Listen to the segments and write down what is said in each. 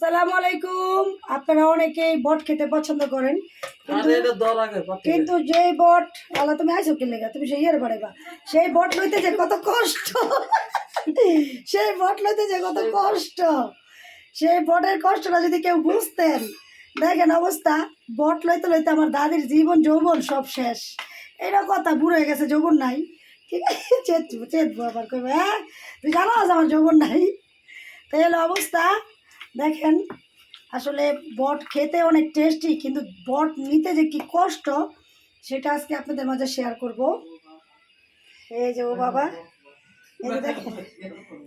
আসসালামু আলাইকুম। আপনারা অনেকেই বট খেতে পছন্দ করেন কিন্তু যে বট আল্লাহ তুমি আইসো কিনলে গা তুমি সেই ইয়ের বাড়াইবা সেই বট লইতে যে কত কষ্ট। সেই বট লইতে যে কত কষ্ট। সেই বটের কষ্টটা যদি কেউ বুঝতেন। দেখেন অবস্থা বট লইতে লইতে আমার দাদির জীবন যৌবন সব শেষ। এটা কথা বুড়ো হয়ে গেছে যৌবন নাই। ঠিক আছে চেত চেতবো আবার কইবে হ্যাঁ? তুই জানো আজ আমার যৌবন নাই? তাই হলো অবস্থা দেখেন, আসলে বট খেতে অনেক টেস্টি কিন্তু বট নিতে যে কি কষ্ট, সেটা আজকে আপনাদের মাঝে শেয়ার করব। এই যে ও বাবা, এই যে দেখেন,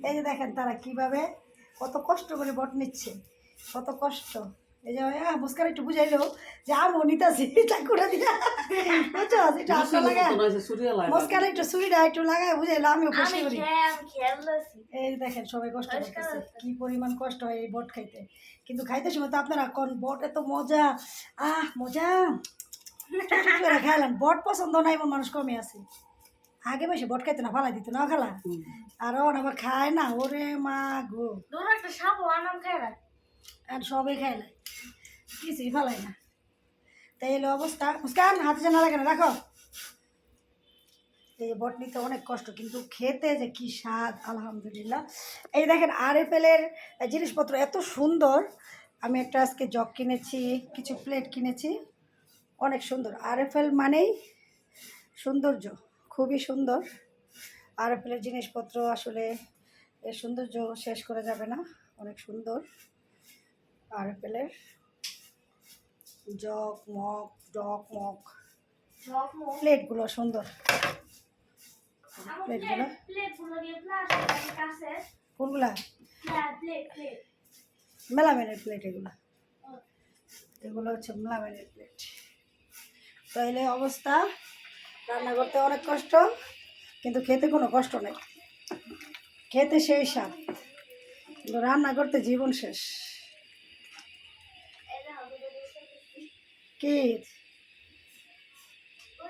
এই যে দেখেন তারা কীভাবে কত কষ্ট করে বট নিচ্ছে, কত কষ্ট। এই যে মুস্কান একটু বুঝাইলো যে আমও নিতেছি চাকুটা দিয়া? বুঝছ? এটা আসলে লাগা মুস্কান একটু সুইটা একটু লাগায় বুঝাইলো আমিও খুশি করি। খেয়ে আমি এই দেখেন সবাই কষ্ট করতেছে। কি পরিমাণ কষ্ট হয় এই বট খাইতে। কিন্তু খাইতে সময় তো আপনারা কোন বট এত মজা। আহ মজা। করে খাইলাম বট পছন্দ নাই এমন মানুষ কমে আছে। আগে বেশি বট খাইতে না ফালাই দিত না খালা? আর ওর আবার খায় না ওরে মা গো। একটা সাপ আনাম খাই রাখ। আর সবাই খাইলে কিছুই ফালাই না। তাই এলো অবস্থা। মুস্কান, হাতে জানা লাগে না, রাখো। এই যে বট নিতে অনেক কষ্ট, কিন্তু খেতে যে কি স্বাদ, আলহামদুলিল্লাহ। এই দেখেন আর এর জিনিসপত্র এত সুন্দর। আমি একটা আজকে জগ কিনেছি, কিছু প্লেট কিনেছি। অনেক সুন্দর। আর এল মানেই সৌন্দর্য, খুবই সুন্দর। আর এর জিনিসপত্র আসলে এর সৌন্দর্য শেষ করা যাবে না। অনেক সুন্দর। আর এর জগ, মগ জগ মগ। প্লেটগুলো সুন্দর। প্লেটগুলো কোনগুলা? মেলামেনের প্লেট এগুলো। এগুলো হচ্ছে মেলামেনের প্লেট তাইলে অবস্থা, রান্না করতে অনেক কষ্ট, কিন্তু খেতে কোনো কষ্ট নেই। খেতে সেই স্বাদ। কিন্তু রান্না করতে জীবন শেষ। এটা হবে কি